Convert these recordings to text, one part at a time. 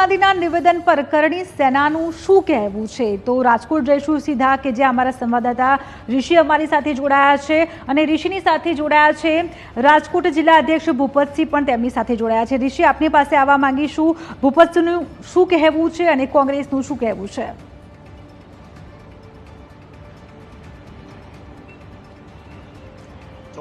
ગાંધીના નિવેદન પર કરણી સેનાનું શું કહેવું છે? તો રાજકોટ જઈશું સીધા કે જે અમારા સંવાદદાતા ઋષિ અમારી સાથે જોડાયા છે અને ઋષિની સાથે જોડાયા છે રાજકોટ જિલ્લા અધ્યક્ષ ભૂપતસિંહ પણ તેમની સાથે જોડાયા છે. ઋષિ, આપની પાસે આવવા માંગીશું. ભૂપતસિંહનું શું કહેવું છે અને કોંગ્રેસનું શું કહેવું છે?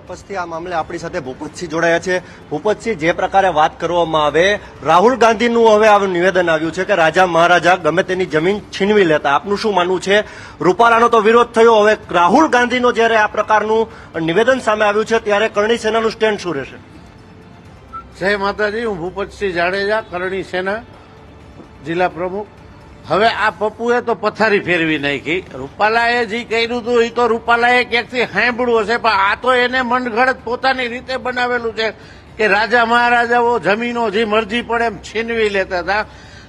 ચોક્કસથી આ મામલે આપણી સાથે ભૂપતસિંહ જોડાયા છે. ભૂપતસિંહ, જે પ્રકારે વાત કરવામાં આવે, રાહુલ ગાંધીનું હવે આવું નિવેદન આવ્યું છે કે રાજા મહારાજા ગમે તેની જમીન છીનવી લેતા. આપનું શું માનવું છે? રૂપાલાનો તો વિરોધ થયો. હવે રાહુલ ગાંધીનો જ્યારે આ પ્રકારનું નિવેદન સામે આવ્યું છે, ત્યારે કરણી સેનાનું સ્ટેન્ડ શું રહેશે? જય માતાજી, હું ભૂપતસિંહ જાડેજા, કરણી સેના જિલ્લા પ્રમુખ. હવે આ પપ્પુએ તો પથારી ફેરવી નાખી. રૂપાલાએ જે કર્યું હતું એ તો રૂપાલાએ ક્યાંકથી સાંભળ્યું હશે, પણ આ તો એને મનગઢ પોતાની રીતે બનાવેલું છે કે રાજા મહારાજાઓ જમીનો જે મરજી પડે એમ છીનવી લેતા હતા.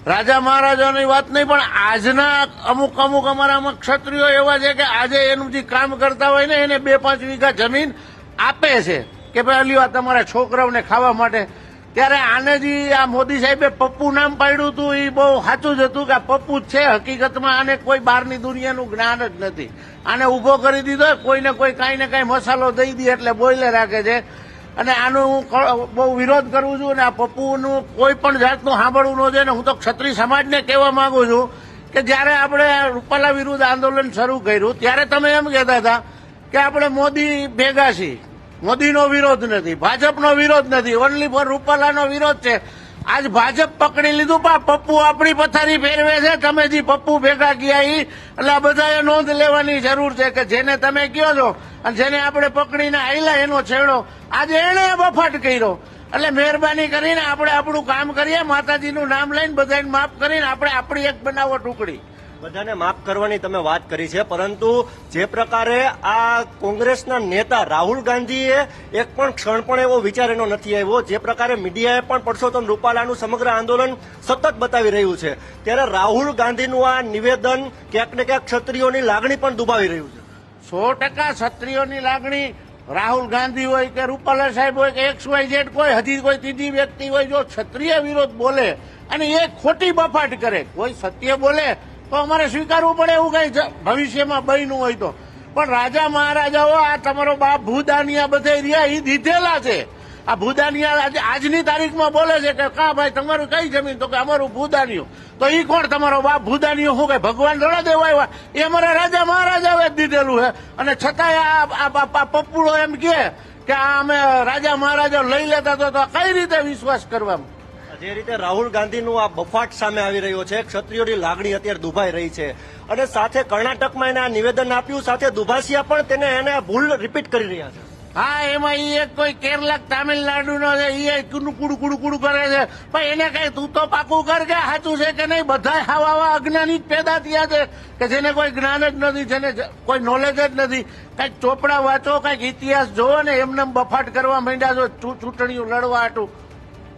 રાજા મહારાજાની વાત નહીં, પણ આજના અમુક અમુક અમારામાં ક્ષત્રિયો એવા છે કે આજે એનું જે કામ કરતા હોય ને, એને બે પાંચ વીઘા જમીન આપે છે કે ભાઈ લ્યો આ તમારા છોકરાઓને ખાવા માટે ત્યારે આને જે આ મોદી સાહેબે પપ્પુ નામ પાડ્યું હતું એ બહુ સાચું જ હતું કે આ પપ્પુ જ છે, હકીકતમાં આને કોઈ બહારની દુનિયાનું જ્ઞાન જ નથી. આને ઊભો કરી દીધો, કોઈને કોઈ કાંઈ ને કાંઈ મસાલો દઈ દે એટલે બોઈલે રાખે છે. અને આનું હું બહુ વિરોધ કરું છું અને આ પપ્પુનું કોઈ પણ જાતનું સાંભળવું ન છે ને હું તો ક્ષત્રિય સમાજને કહેવા માંગુ છું કે જ્યારે આપણે રૂપાલા વિરુદ્ધ આંદોલન શરૂ કર્યું, ત્યારે તમે એમ કહેતા હતા કે આપણે મોદી ભેગા છીએ. મોદીનો વિરોધ નથી, ભાજપનો વિરોધ નથી ઓનલી ફોર રૂપાલાનો વિરોધ છે. આજ ભાજપ પકડી લીધું, પા, પપ્પુ આપણી પથારી ફેરવે છે, તમે જે પપ્પુ ભેગા ગયા ઈ, એટલે આ બધાએ નોંધ લેવાની જરૂર છે કે જેને તમે કયો છો, અને જેને આપણે પકડીને આયલા એનો છેડો. આજે એને બફાટ કર્યો. એટલે મહેરબાની કરીને આપણે આપણું કામ કરીએ, માતાજીનું નામ લઈને બધાને માફ કરીને આપણે આપણી એક બનાવો ટુકડી. બધાને માફ કરવાની તમે વાત કરી છે, પરંતુ જે પ્રકારે આ કોંગ્રેસના નેતા રાહુલ ગાંધીએ એક પણ ક્ષણ પણ એવો વિચાર એનો નથી આવ્યો. જે પ્રકારે મીડિયાએ પણ પરસોત્તમ રૂપાલાનું સમગ્ર આંદોલન સતત બતાવી રહ્યું છે. ત્યારે રાહુલ ગાંધીનું આ નિવેદન ક્યાંક ને ક્યાંક ક્ષત્રિયોની લાગણી પણ દુભાવી રહ્યું છે. સો ટકા ક્ષત્રિયોની લાગણી રાહુલ ગાંધી હોય કે રૂપાલા સાહેબ હોય કે એક્સ વાય ઝેડ કોઈ હજી કોઈ ત્રીજી વ્યક્તિ હોય જો ક્ષત્રિય વિરોધ બોલે અને એ ખોટી બફાટ કરે, કોઈ સત્ય બોલે તો અમારે સ્વીકારવું પડે એવું કઈ ભવિષ્યમાં બન્યું હોય તો. પણ રાજા મહારાજાઓ આ તમારો બાપ ભૂદાનિયા બધે રહ્યા એ દીધેલા છે. આ ભૂદાનિયા આજે, આજની તારીખમાં બોલે છે કે, કા ભાઈ, તમારું કઈ જમીન? તો કે, અમારું ભૂદાનિયું. તો એ કોણ તમારો બાપ ભૂદાનિયો? શું કે ભગવાન રડા દેવા એ અમારા રાજા મહારાજાએ જ દીધેલું છે અને છતાંય આ પપ્પુડો એમ કે, આ અમે રાજા મહારાજા લઈ લેતા તો કઈ રીતે વિશ્વાસ કરવામાં? જે રીતે રાહુલ ગાંધીનું આ બફાટ સામે આવી રહ્યો છે, ક્ષત્રિયોની લાગણી અત્યારે દુભાઈ રહી છે. અને સાથે કર્ણાટકમાં એને આ નિવેદન આપ્યું, સાથે દુભાસિયા પણ તેને એને ભૂલ રિપીટ કરી રહ્યા છે. હા, એમાં ઈ એક કોઈ કેરલા તામિલનાડુ નો છે, ઈ કુડું કુડું કુડું કુડું કરે છે. પણ એને કઈ તું તો પાકું કર કે સાચું છે કે નહીં? બધા આવા અજ્ઞાની જ પેદા થયા છે કે જેને કોઈ જ્ઞાન જ નથી, જેને કોઈ નોલેજ જ નથી. કંઈક ચોપડા વાંચો, કંઈક ઇતિહાસ જોવો ને, એમને બફાટ કરવા માંડ્યા છો ચૂંટણીઓ લડવા હાટું.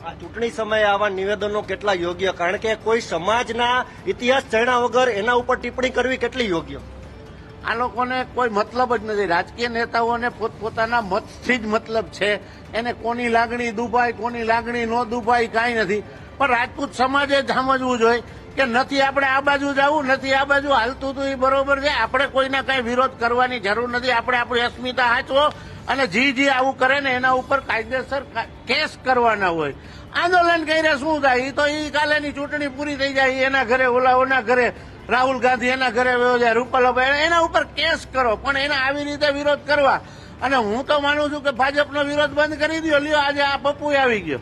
આ ચૂંટણી સમયે આવા નિવેદનો કેટલા યોગ્ય? કારણ કે કોઈ સમાજના ઇતિહાસ જાણ્યા વગર એના ઉપર ટિપ્પણી કરવી કેટલી યોગ્ય? આ લોકોને કોઈ મતલબ જ નથી. રાજકીય નેતાઓને પોતપોતાના મતથી જ મતલબ છે. એને કોની લાગણી દુભાય, કોની લાગણી ન દુભાય કાંઈ નથી. પણ રાજપૂત સમાજે સમજવું જોઈએ કે નથી આપણે આ બાજુ જવું, નથી આ બાજુ હાલતું હતું એ બરોબર છે. આપણે કોઈના કાંઈ વિરોધ કરવાની જરૂર નથી. આપણે આપણી અસ્મિતા હાચવો અને જી જી આવું કરે ને એના ઉપર કાયદેસર કેસ કરવાના હોય. આંદોલન કરીને શું થાય? એ તો એ કાલેની ચૂંટણી પૂરી થઈ જાય. એના ઘરે ઓલાઓના ઘરે રાહુલ ગાંધી એના ઘરે વયો જાય. રૂપાલાભાઈ એના ઉપર કેસ કરો. પણ એના આવી રીતે વિરોધ કરવા. અને હું તો માનું છું કે ભાજપનો વિરોધ બંધ કરી દો લ્યો, આજે આ પપ્પુ આવી ગયો.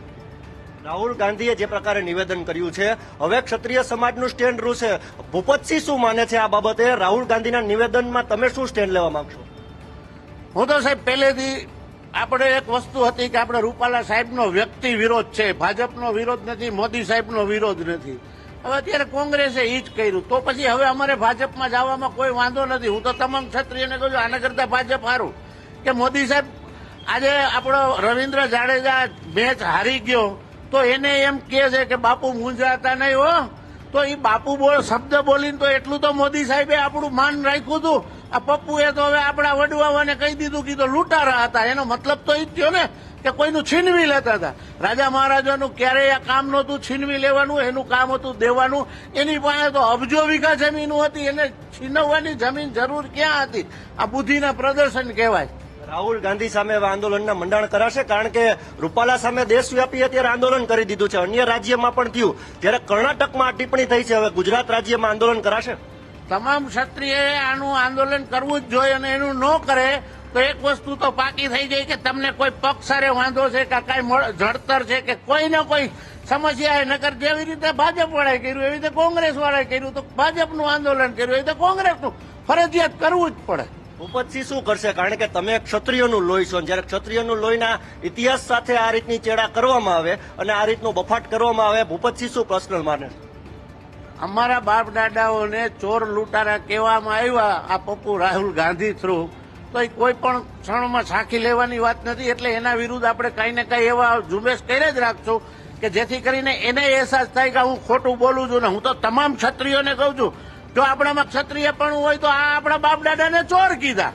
રાહુલ ગાંધીએ જે પ્રકારે નિવેદન કર્યું છે, હવે ક્ષત્રિય સમાજનું સ્ટેન્ડ રૂ છે ભૂપતસિંહ શું માને છે આ બાબતે? રાહુલ ગાંધીના નિવેદનમાં તમે શું સ્ટેન્ડ લેવા માંગશો? હું તો સાહેબ પહેલેથી આપણે એક વસ્તુ હતી કે આપણે રૂપાલા સાહેબનો વ્યક્તિ વિરોધ છે. ભાજપનો વિરોધ નથી, મોદી સાહેબનો વિરોધ નથી. હવે અત્યારે કોંગ્રેસે એ જ કર્યું. તો પછી હવે અમારે ભાજપમાં જવામાં કોઈ વાંધો નથી. હું તો તમામ ક્ષત્રિયને કહું છું, આના કરતા ભાજપ સારું કે મોદી સાહેબ, આજે આપણો રવિન્દ્ર જાડેજા મેચ હારી ગયો, તો એને એમ કહે છે કે બાપુ મૂંઝાતા નહીં હો. તો એ બાપુ બોલ, શબ્દ બોલીને તો એટલું તો મોદી સાહેબે આપણું માન રાખ્યું હતું. આ પપ્પુએ તો હવે આપણા વડવાઓને કહી દીધું કે તો લૂંટારા હતા. એનો મતલબ તો એ જ થયો ને કે કોઈનું છીનવી લેતા હતા. રાજા મહારાજાનું ક્યારેય આ કામ નહોતું છીનવી લેવાનું, એનું કામ હતું દેવાનું. એની પાસે તો અબજો વીઘા જમીન હતી, એને છીનવવાની જમીન જરૂર ક્યાં હતી? આ બુદ્ધિના પ્રદર્શન કહેવાય. રાહુલ ગાંધી સામે આંદોલનના મંડાણ કરાશે, કારણ કે રૂપાલા સામે દેશવ્યાપી અત્યારે આંદોલન કરી દીધું છે. અન્ય રાજ્યમાં પણ થયું. ત્યારે કર્ણાટકમાં ટિપ્પણી થઈ છે. હવે ગુજરાત રાજ્યમાં આંદોલન કરાશે? તમામ ક્ષત્રિયએ આનું આંદોલન કરવું જ જોઈએ અને એનું ન કરે તો એક વસ્તુ તો પાકી થઈ જાય કે તમને કોઈ પક્ષ સારે વાંધો છે કે કઈ જડતર છે કે કોઈ ને કોઈ સમસ્યા નગર જેવી રીતે ભાજપ વાળાએ કર્યું, એવી રીતે કોંગ્રેસ વાળાએ કર્યું, તો ભાજપનું આંદોલન કર્યું, એવી રીતે કોંગ્રેસનું. ફરજિયાત કરવું જ પડે. ભૂપતસિંહ શું કરશે? કારણ કે તમે ક્ષત્રિયોનું લોહી છો જ્યારે ક્ષત્રિયોનું લોહીના ઇતિહાસ સાથે આ રીતની ચેડા કરવામાં આવે અને આ રીતનો બફાટ કરવામાં આવે ભૂપતસિંહ શું પર્સનલ માને? અમારા બાપ દાદાઓને ચોર લૂંટારા કહેવામાં આવ્યા, આ પપ્પુ રાહુલ ગાંધી થ્રુ. તો એ કોઈ પણ ક્ષણમાં સાખી લેવાની વાત નથી, એટલે એના વિરુદ્ધ આપણે કઈ ને કઈ એવા ઝુંબેશ કરી જ રાખશું કે જેથી કરીને એને અહેસાસ થાય કે હું ખોટું બોલું છું ને હું તો તમામ ક્ષત્રિયોને કહું છું. જો આપણામાં ક્ષત્રિય પણ હોય તો આ આપણા બાપ દાદાને ચોર કીધા,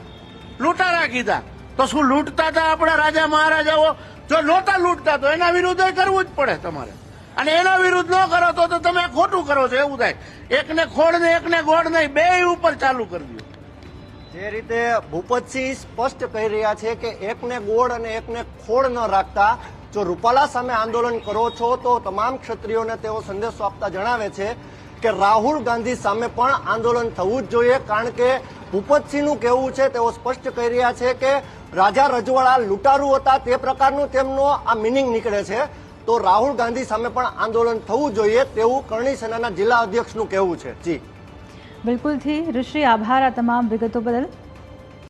લૂંટારા કીધા. તો શું લૂંટતા હતા આપણા રાજા મહારાજાઓ? જો નહોતા લૂંટતા તો એના વિરુદ્ધ કરવું જ પડે તમારે. અને એના વિરુદ્ધ ન કરો તો તમે ખોટું કરો છો, એવું થાય. એકને ખોડ ને એકને ગોળ નહીં, બે ઉપર ચાલુ કરી દો જે રીતે ભૂપતસિંહ સ્પષ્ટ કહી રહ્યા છે કે એકને ગોળ અને એકને ખોડ ન રાખતા, જો રૂપાલા સામે આંદોલન કરો છો, તો તમામ ક્ષત્રિયોને તેઓ સંદેશો આપતા જણાવે છે કે રાહુલ ગાંધી સામે પણ આંદોલન થવું જ જોઈએ, કારણ કે ભૂપતસિંહનું કહેવું છે, તેઓ સ્પષ્ટ કહી રહ્યા છે કે રાજા રજવાડા લૂંટારૂ હતા, તે પ્રકારનું તેમનો આ મિનિંગ નીકળે છે. તો રાહુલ ગાંધી સામે પણ આંદોલન થવું જોઈએ તેવું કરણી સેનાના જિલ્લા અધ્યક્ષનું કહેવું છે. જી. બિલકુલથી ઋષિ, આભાર આ તમામ વિગતો બદલ.